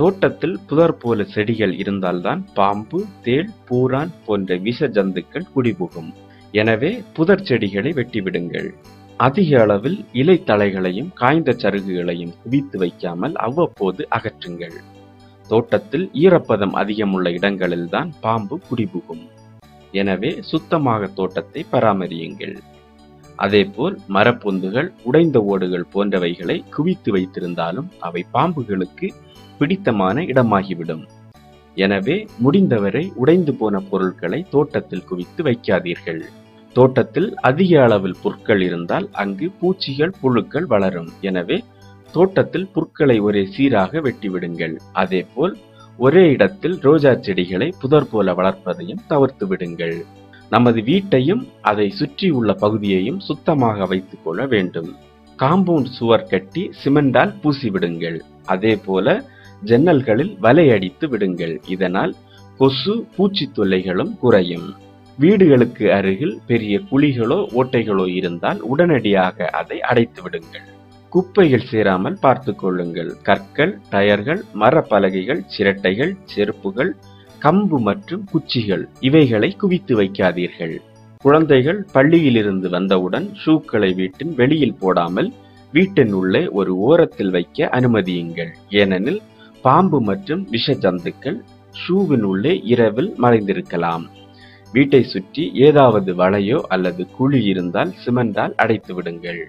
தோட்டத்தில் புதர் போல செடிகள் இருந்தால்தான் பாம்பு தேள் பூரான் போன்ற விஷ ஜந்துக்கள் குடிபுகும். எனவே புதர் செடிகளை வெட்டிவிடுங்கள். அதிக அளவில் இலை தழைகளையும் காய்ந்த சருகுகளையும் குவித்து வைக்காமல் அவ்வப்போது அகற்றுங்கள். தோட்டத்தில் ஈரப்பதம் அதிகமுள்ள இடங்களில்தான் பாம்பு குடிபுகும். எனவே சுத்தமாக தோட்டத்தை பராமரியுங்கள். அதேபோல் மரப்பொந்துகள் உடைந்த ஓடுகள் போன்றவைகளை குவித்து வைத்திருந்தாலும் அவை பாம்புகளுக்கு பிடித்தமான இடமாகிவிடும். எனவே முடிந்தவரை உடைந்து போன பொருட்களை தோட்டத்தில் குவித்து வைக்காதீர்கள். தோட்டத்தில் அதிக அளவில் புற்கள் இருந்தால் அங்கு பூச்சிகள் புழுக்கள் வளரும். எனவே தோட்டத்தில் புற்களை ஒரே சீராக வெட்டிவிடுங்கள். அதேபோல் ஒரே இடத்தில் ரோஜா செடிகளை புதர் போல வளர்ப்பதையும் தவிர்த்து விடுங்கள். நமது வீட்டையும் அதை சுற்றி உள்ள பகுதியையும் சுத்தமாக வைத்துக் கொள்ள வேண்டும். காம்பவுண்ட் சுவர் கட்டி சிமெண்டால் பூசிவிடுங்கள். அதே போல ஜன்னல்களில் வலையடித்து விடுங்கள். இதனால் கொசு பூச்சி தொல்லைகளும் குறையும். வீடுகளுக்கு அருகில் பெரிய குழிகளோ ஓட்டைகளோ இருந்தால் உடனடியாக அதை அடைத்து விடுங்கள். குப்பைகள் சேராமல் பார்த்து கொள்ளுங்கள். கற்கள் டயர்கள் மரப்பலகைகள் சிரட்டைகள் செருப்புகள் கம்பு மற்றும் குச்சிகள் இவைகளை குவித்து வைக்காதீர்கள். குழந்தைகள் பள்ளியிலிருந்து வந்தவுடன் ஷூக்களை வீட்டின் வெளியில் போடாமல் வீட்டின் உள்ளே ஒரு ஓரத்தில் வைக்க அனுமதியுங்கள். ஏனெனில் பாம்பு மற்றும் விஷ ஜந்துக்கள் ஷூவின் உள்ளே இரவில் மறைந்திருக்கலாம். வீட்டை சுற்றி ஏதாவது வளையோ அல்லது குழி இருந்தால் சிமெண்டால் அடைத்து விடுங்கள்.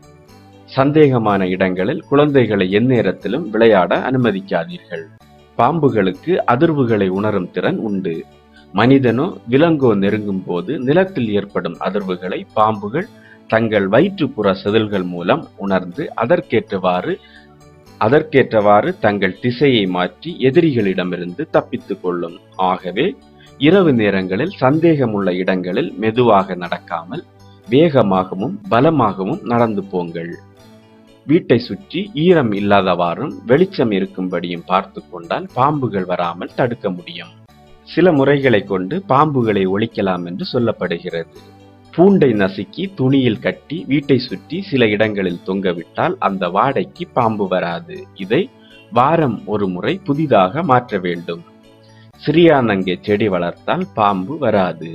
சந்தேகமான இடங்களில் குழந்தைகளை எந்நேரத்திலும் விளையாட அனுமதிக்காதீர்கள். பாம்புகளுக்கு அதிர்வுகளை உணரும் திறன் உண்டு. மனிதனோ விலங்கோ நெருங்கும் போது நிலத்தில் ஏற்படும் அதிர்வுகளை பாம்புகள் தங்கள் வயிற்றுப்புற செதில்கள் மூலம் உணர்ந்து அதற்கேற்றவாறு அதற்கேற்றவாறு தங்கள் திசையை மாற்றி எதிரிகளிடமிருந்து தப்பித்துக் கொள்ளும். ஆகவே இரவு நேரங்களில் சந்தேகமுள்ள இடங்களில் மெதுவாக நடக்காமல் வேகமாகவும் பலமாகவும் நடந்து போங்கள். வீட்டை சுற்றி ஈரம் இல்லாதவாறும் வெளிச்சம் இருக்கும்படியும் பார்த்து கொண்டால் பாம்புகள் வராமல் தடுக்க முடியும். சில முறைகளை கொண்டு பாம்புகளை ஒழிக்கலாம் என்று சொல்லப்படுகிறது. பூண்டை நசுக்கி துணியில் கட்டி வீட்டை சுற்றி சில இடங்களில் தொங்கவிட்டால் அந்த வாடைக்கு பாம்பு வராது. இதை வாரம் ஒரு முறை புதிதாக மாற்ற வேண்டும். சிறியானங்கே செடி வளர்த்தால் பாம்பு வராது.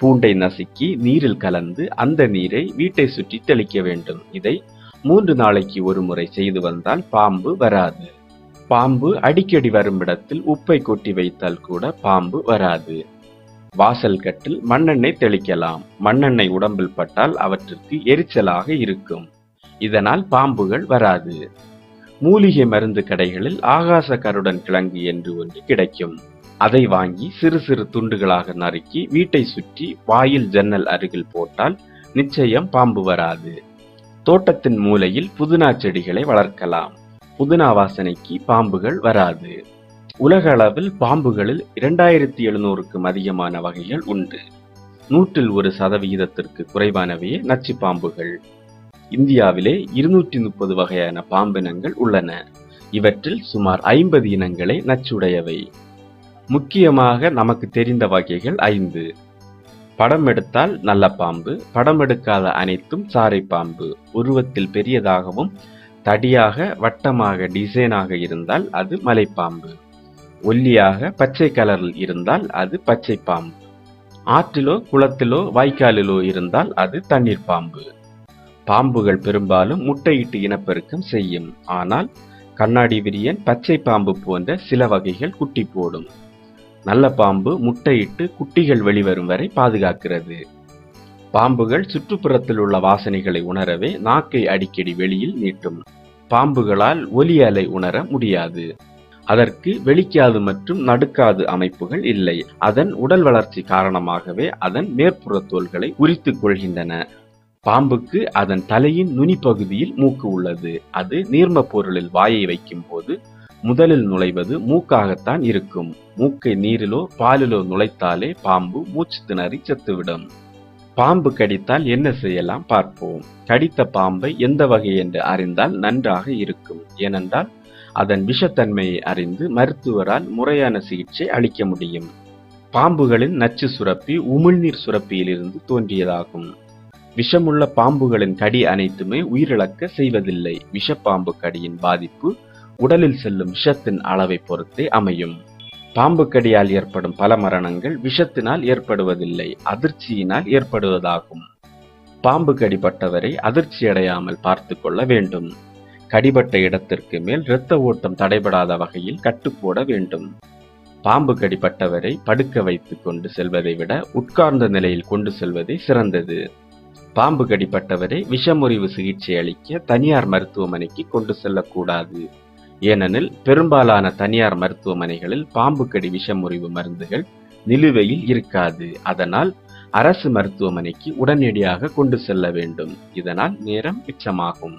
பூண்டை நசுக்கி நீரில் கலந்து அந்த நீரை வீட்டை சுற்றி தெளிக்க வேண்டும். இதை மூன்று நாளைக்கு ஒரு முறை செய்து வந்தால் பாம்பு வராது. பாம்பு அடிக்கடி வரும் இடத்தில் உப்பை கொட்டி வைத்தால் கூட பாம்பு வராது. வாசல் கட்டில் மண்ணெண்ணெய் தெளிக்கலாம். மண்ணெண்ணெய் உடம்பில் பட்டால் அவற்றிற்கு எரிச்சலாக இருக்கும். இதனால் பாம்புகள் வராது. மூலிகை மருந்து கடைகளில் ஆகாச கருடன் கிழங்கு என்று ஒன்று கிடைக்கும். அதை வாங்கி சிறு சிறு துண்டுகளாக நறுக்கி வீட்டை சுற்றி வாயில் ஜன்னல் அருகில் போட்டால் நிச்சயம் பாம்பு வராது. தோட்டத்தின் மூலையில் புதினா செடிகளை வளர்க்கலாம். புதினா வாசனைக்கு பாம்புகள் வராது. உலக அளவில் பாம்புகளில் இரண்டாயிரத்தி எழுநூறுக்கும் அதிகமான வகைகள் உண்டு. நூற்றில் ஒரு சதவிகிதத்திற்கு குறைவானவையே நச்சு பாம்புகள். இந்தியாவிலே இருநூற்றி முப்பது வகையான பாம்பினங்கள் உள்ளன. இவற்றில் சுமார் ஐம்பது இனங்களே நச்சுடையவை. முக்கியமாக நமக்கு தெரிந்த வகைகள் ஐந்து. படம் எடுத்தால் நல்ல பாம்பு படம் எடுக்காத அனைத்தும் சாரை பாம்பு. உருவத்தில் பெரியதாகவும் தடியாக வட்டமாக டிசைனாக இருந்தால் அது மலைப்பாம்பு. ஒல்லியாக பச்சை கலரில் இருந்தால் அது பச்சை பாம்பு. ஆற்றிலோ குளத்திலோ வாய்க்காலிலோ இருந்தால் அது தண்ணீர் பாம்பு. பாம்புகள் பெரும்பாலும் முட்டையிட்டு இனப்பெருக்கம் செய்யும். ஆனால் கண்ணாடி விரியன் பச்சை பாம்பு போன்ற சில வகைகள் குட்டி போடும். நல்ல பாம்பு முட்டையிட்டு குட்டிகள் வெளிவரும் வரை பாதுகாக்கிறது. பாம்புகள் சுற்றுப்புறத்தில் உள்ள வாசனைகளை உணரவே நாக்கை அடிக்கடி வெளியில் நீட்டும். பாம்புகளால் ஒலி அலை உணர முடியாது. அதற்கு வெளிக்காது மற்றும் நடுக்காது அமைப்புகள் இல்லை. அதன் உடல் வளர்ச்சி காரணமாகவே அதன் மேற்புற தோள்களை உரித்துக் கொள்கின்றன. பாம்புக்கு அதன் தலையின் நுனி பகுதியில் மூக்கு உள்ளது. அது நீர்ம பொருளில் வாயை வைக்கும் போது முதலில் நுழைவது மூக்காகத்தான் இருக்கும். மூக்கை நீரிலோ பாலிலோ நுழைத்தாலே பாம்பு மூச்சு திணறி செத்துவிடும். பாம்பு கடித்தால் என்ன செய்யலாம் பார்ப்போம். கடித்த பாம்பை எந்த வகை என்று அறிந்தால் நன்றாக இருக்கும். ஏனென்றால் அதன் விஷத்தன்மையை அறிந்து மருத்துவரால் முறையான சிகிச்சை அளிக்க முடியும். பாம்புகளின் நச்சு சுரப்பி உமிழ்நீர் சுரப்பியிலிருந்து தோன்றியதாகும். விஷமுள்ள பாம்புகளின் கடி அனைத்துமே உயிரிழக்க செய்வதில்லை. விஷப்பாம்பு கடியின் பாதிப்பு உடலில் செல்லும் விஷத்தின் அளவை பொறுத்தே அமையும். பாம்பு கடியால் ஏற்படும் பல மரணங்கள் விஷத்தினால் ஏற்படுவதில்லை அதிர்ச்சியினால் ஏற்படுவதாகும். பாம்பு கடிப்பட்டவரை அதிர்ச்சியடையாமல் பார்த்து கொள்ள வேண்டும். கடிபட்ட இடத்திற்கு மேல் இரத்த ஓட்டம் தடைபடாத வகையில் கட்டுப்போட வேண்டும். பாம்பு கடிபட்டவரை படுக்க வைத்து கொண்டு செல்வதை விட உட்கார்ந்த நிலையில் கொண்டு செல்வதே சிறந்தது. பாம்பு கடிப்பட்டவரை விஷமுறிவு சிகிச்சை அளிக்க தனியார் மருத்துவமனைக்கு கொண்டு செல்லக்கூடாது. ஏனெனில் பெரும்பாலான தனியார் மருத்துவமனைகளில் பாம்பு கடி விஷமுறிவு மருந்துகள் நிலுவையில் இருக்காது. அதனால் அரசு மருத்துவமனைக்கு உடனடியாக கொண்டு செல்ல வேண்டும். இதனால் நேரம் மிச்சமாகும்.